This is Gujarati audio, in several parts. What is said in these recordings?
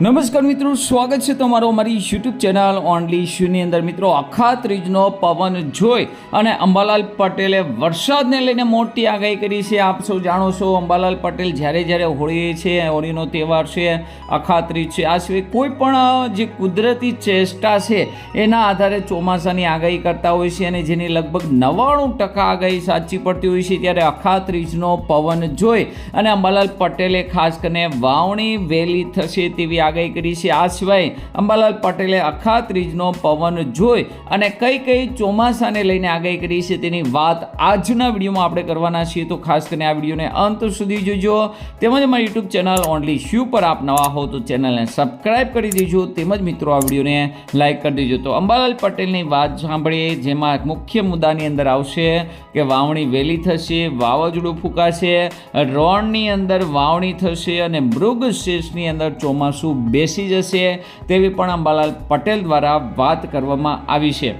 નમસ્કાર મિત્રો, સ્વાગત છે તમારો અમારી યુટ્યુબ ચેનલ ઓનલી ઇશ્યુની અંદર. મિત્રો, આખા ત્રીજનો પવન જોઈ અને અંબાલાલ પટેલે વરસાદને લઈને મોટી આગાહી કરી છે. આપ સૌ જાણો છો, અંબાલાલ પટેલ જ્યારે જ્યારે હોળી છે, હોળીનો તહેવાર છે, આખા ત્રીજ છે. આ સિવાય કોઈ પણ જે કુદરતી ચેષ્ટા છે, એના આધારે ચોમાસાની આગાહી કરતા હોય છે અને જેની લગભગ નવ્વાણું ટકા આગાહી સાચી પડતી હોય છે ત્યારે આખા ત્રીજનો પવન જોઈ અને અંબાલાલ પટેલે ખાસ કરીને વાવણી વહેલી થશે તેવી આગાહી કરી છે. આ સિવાય અંબાલાલ પટેલે અખાત્રીજનો પવન જોઈ અને કઈ કઈ ચોમાસાને લઈને આગાહી કરી છે તેની વાત આજના વિડીયોમાં આપણે કરવાના છીએ. તો ખાસ કરીને આ વિડીયોને અંત સુધી જોજો. તેમજ અમારી યુટ્યુબ ચેનલ ઓનલી શ્યુ પર આપ નવા હો તો ચેનલને સબસ્ક્રાઈબ કરી દેજો. તેમજ મિત્રો, આ વિડીયોને લાઇક કરી દેજો. તો અંબાલાલ પટેલની વાત સાંભળીએ, જેમાં મુખ્ય મુદ્દાની અંદર આવશે કે વાવણી વહેલી થશે, વાવાઝોડું ફૂંકાશે રણની અંદર વાવણી થશે અને મૃગશેષની અંદર ચોમાસું બેસી જશે તેવી પણ અંબાલાલ પટેલ દ્વારા વાત કરવામાં આવી છે.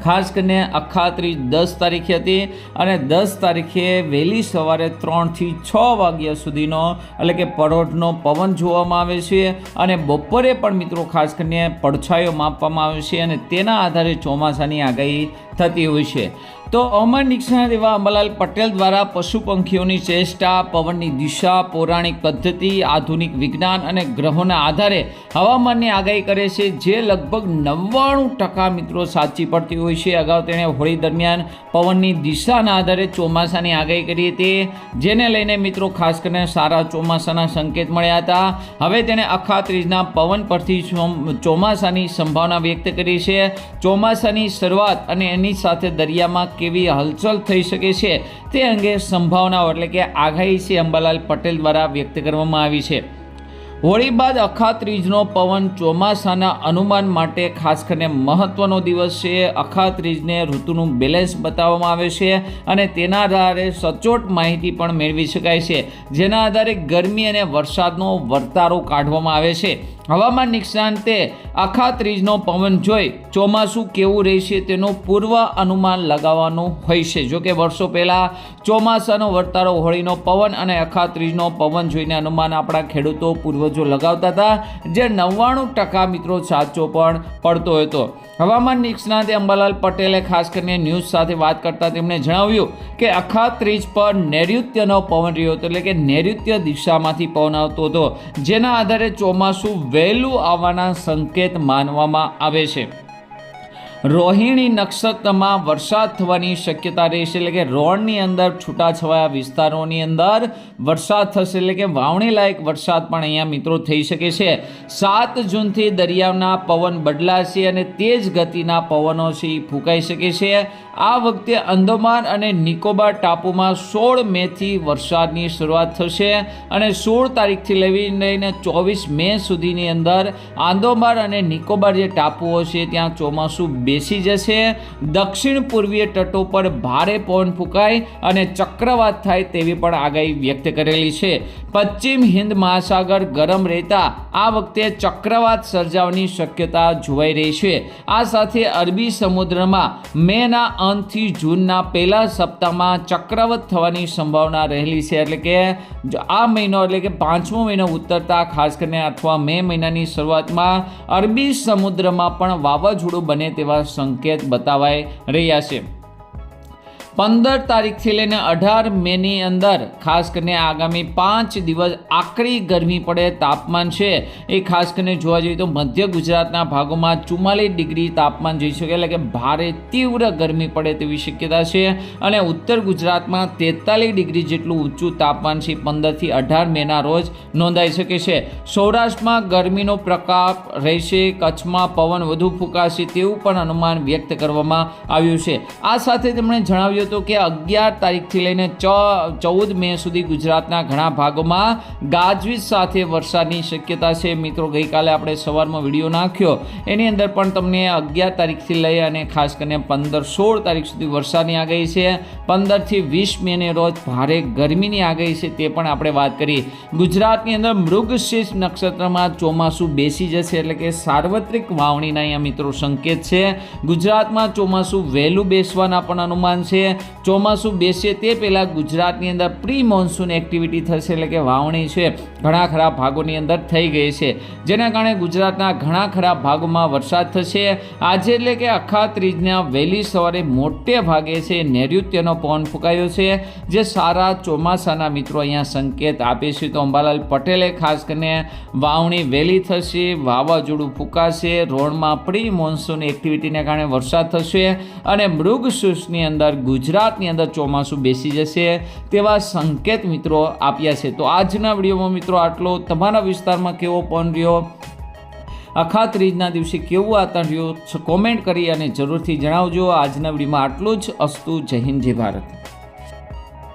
ખાસ કરીને અખાત્રી દસ તારીખે હતી અને દસ તારીખે વહેલી સવારે ત્રણથી છ વાગ્યા સુધીનો એટલે કે પરોઢનો પવન જોવામાં આવે છે અને બપોરે પણ મિત્રો ખાસ કરીને પડછાયો માપવામાં આવે છે અને તેના આધારે ચોમાસાની આગાહી થતી હોય છે. તો હવામાન નિષ્ણાત એવા અંબાલાલ પટેલ દ્વારા પશુ પંખીઓની ચેષ્ટા, પવનની દિશા, પૌરાણિક પદ્ધતિ, આધુનિક વિજ્ઞાન અને ગ્રહોના આધારે હવામાનની આગાહી કરે છે, જે લગભગ નવ્વાણું ટકા મિત્રો સાચી પડતી હોય છે. અગાઉ તેણે હોળી દરમિયાન પવનની દિશાના આધારે ચોમાસાની આગાહી કરી હતી, જેને લઈને મિત્રો ખાસ કરીને સારા ચોમાસાના સંકેત મળ્યા હતા. હવે તેણે અખા ત્રીજના પવન પરથી ચોમ- ચોમાસાની સંભાવના વ્યક્ત કરી છે. ચોમાસાની શરૂઆત અને એની સાથે દરિયામાં કેવી હલચલ થઈ શકે છે તે અંગે સંભાવનાઓ એટલે કે આગાહી છે અંબાલાલ પટેલ દ્વારા વ્યક્ત કરવામાં આવી છે. હોળી બાદ અખા ત્રીજનો પવન ચોમાસાના અનુમાન માટે ખાસ કરીને મહત્ત્વનો દિવસ છે. અખા ત્રીજને ઋતુનું બેલેન્સ બતાવવામાં આવે છે અને તેના આધારે સચોટ માહિતી પણ મેળવી શકાય છે. જેના આધારે ગરમી અને વરસાદનો વર્તારો કાઢવામાં આવે છે. હવામાન નિષ્ણાંતે આખા ત્રીજનો પવન જોઈ ચોમાસું કેવું રહેશે તેનું પૂર્વ અનુમાન લગાવવાનું હોય છે. જોકે વર્ષો પહેલાં ચોમાસાનો વર્તારો હોળીનો પવન અને અખા ત્રીજનો પવન જોઈને અનુમાન આપણા ખેડૂતો પૂર્વજો લગાવતા હતા, જે નવ્વાણું ટકા મિત્રો સાચો પણ પડતો હતો. હવામાન નિષ્ણાંતે અંબાલાલ પટેલે ખાસ કરીને ન્યૂઝ સાથે વાત કરતાં તેમણે જણાવ્યું કે અખા ત્રીજ પર નૈઋત્યનો પવન રહ્યો હતો એટલે કે નૈઋત્ય દિશામાંથી પવન આવતો હતો, જેના આધારે ચોમાસું વહેલું આવવાના સંકેત માનવામાં આવે છે. રોહિણી નક્ષત્રમાં વરસાદ થવાની શક્યતા રહેશે એટલે કે રોણની અંદર છૂટાછવાયા વિસ્તારોની અંદર વરસાદ થશે એટલે કે વાવણી લાયક વરસાદ પણ અહીંયા મિત્રો થઈ શકે છે. સાત જૂનથી દરિયાના પવન બદલાશે અને તેજ ગતિના પવનો છે એ ફૂંકાઈ શકે છે. આ વખતે અંદમાન અને નિકોબાર ટાપુમાં સોળ મેથી વરસાદની શરૂઆત થશે અને સોળ તારીખથી લેવી લઈને ચોવીસ મે સુધીની અંદર આંદોમાર અને નિકોબાર જે ટાપુઓ છે ત્યાં ચોમાસું બેસી જશે. દક્ષિણ પૂર્વીય તટો પર ભારે પવન ફૂંકાય અને ચક્રવાત થાય તેવી પણ આગાહી વ્યક્ત કરેલી છે. પશ્ચિમ હિન્દ મહાસાગર ગરમ રહેતા આ વખતે ચક્રવાત સર્જાવાની શક્યતા જોવાઈ રહી છે. આ સાથે અરબી સમુદ્રમાં મેના અંતથી જૂનના પહેલા સપ્તાહમાં ચક્રવાત થવાની સંભાવના રહેલી છે. એટલે કે આ મહિનો એટલે કે પાંચમો મહિનો ઉતરતા, ખાસ કરીને અથવા મે મહિનાની શરૂઆતમાં અરબી સમુદ્રમાં પણ વાવાઝોડું બને તેવા સંકેત બતાવાઈ રહ્યા છે. પંદર તારીખથી લઈને અઢાર મેની અંદર, ખાસ કરીને આગામી પાંચ દિવસ આકરી ગરમી પડે તાપમાન છે. એ ખાસ કરીને જોવા જઈએ તો મધ્ય ગુજરાતના ભાગોમાં ચુમ્માલીસ ડિગ્રી તાપમાન જઈ શકે, એટલે કે ભારે તીવ્ર ગરમી પડે તેવી શક્યતા છે. અને ઉત્તર ગુજરાતમાં તેતાલીસ ડિગ્રી જેટલું ઊંચું તાપમાન છે, પંદરથી અઢાર મેના રોજ નોંધાઈ શકે છે. સૌરાષ્ટ્રમાં ગરમીનો પ્રકાપ રહેશે, કચ્છમાં પવન વધુ ફૂંકાશે તેવું પણ અનુમાન વ્યક્ત કરવામાં આવ્યું છે. આ સાથે તેમણે જણાવ્યું હતું કે અગિયાર તારીખથી લઈને ચૌદ મે સુધી ગુજરાતના ઘણા ભાગોમાં ગાજવીજ સાથે વરસાદની શક્યતા છે. મિત્રો, ગઈકાલે આપણે સવારમાં વીડિયો નાખ્યો. એની અંદર પણ તમને અગિયાર તારીખથી લઈ અને ખાસ કરીને પંદર, સોળ તારીખ સુધી વરસાદની આગાહી છે. પંદરથી વીસ મેને રોજ ભારે ગરમીની આગાહી છે તે પણ આપણે વાત કરી. ગુજરાતની અંદર મૃગશીર્ષ નક્ષત્રમાં ચોમાસું બેસી જશે એટલે કે સાર્વત્રિક વાવણીના અહીંયા મિત્રો સંકેત છે. ગુજરાતમાં ચોમાસું વહેલું બેસવાના પણ અનુમાન છે. ચોમાસું બેસે તે પહેલાં ગુજરાતની અંદર પ્રી મોન્સૂન એક્ટિવિટી થશે એટલે કે વાવણી છે. ઘણા ખરા ભાગોની અંદર થઈ ગઈ છે. જેના કારણે ગુજરાતના ઘણા ખરા ભાગોમાં વરસાદ થશે. આજે એટલે કે અખા ત્રીજના વહેલી સવારે મોટે ભાગે છે નૈઋત્યનો પવન ફૂંકાયો છે. જે સારા ચોમાસાના મિત્રો અહીંયા સંકેત આપે છે. તો અંબાલાલ પટેલે ખાસ કરીને વાવણી વહેલી થશે, વાવાઝોડું ફૂંકાશે, રોડમાં પ્રી મોન્સૂન એક્ટિવિટીને કારણે વરસાદ થશે અને મૃગસૂસની અંદર ગુજરાતની અંદર ચોમાસું બેસી જશે તેવા સંકેત મિત્રો આપ્યા છે. તો આજના વિડીયોમાં મિત્રો આટલો. તમારા વિસ્તારમાં કેવો પવન રહ્યો? આખા ત્રીજના દિવસે કેવું વાતાવરણ રહ્યું? કોમેન્ટ કરી અને જરૂરથી જણાવજો. આજના વિડીયોમાં આટલું જ. અસ્તુ, જય હિન્દ, જય ભારત.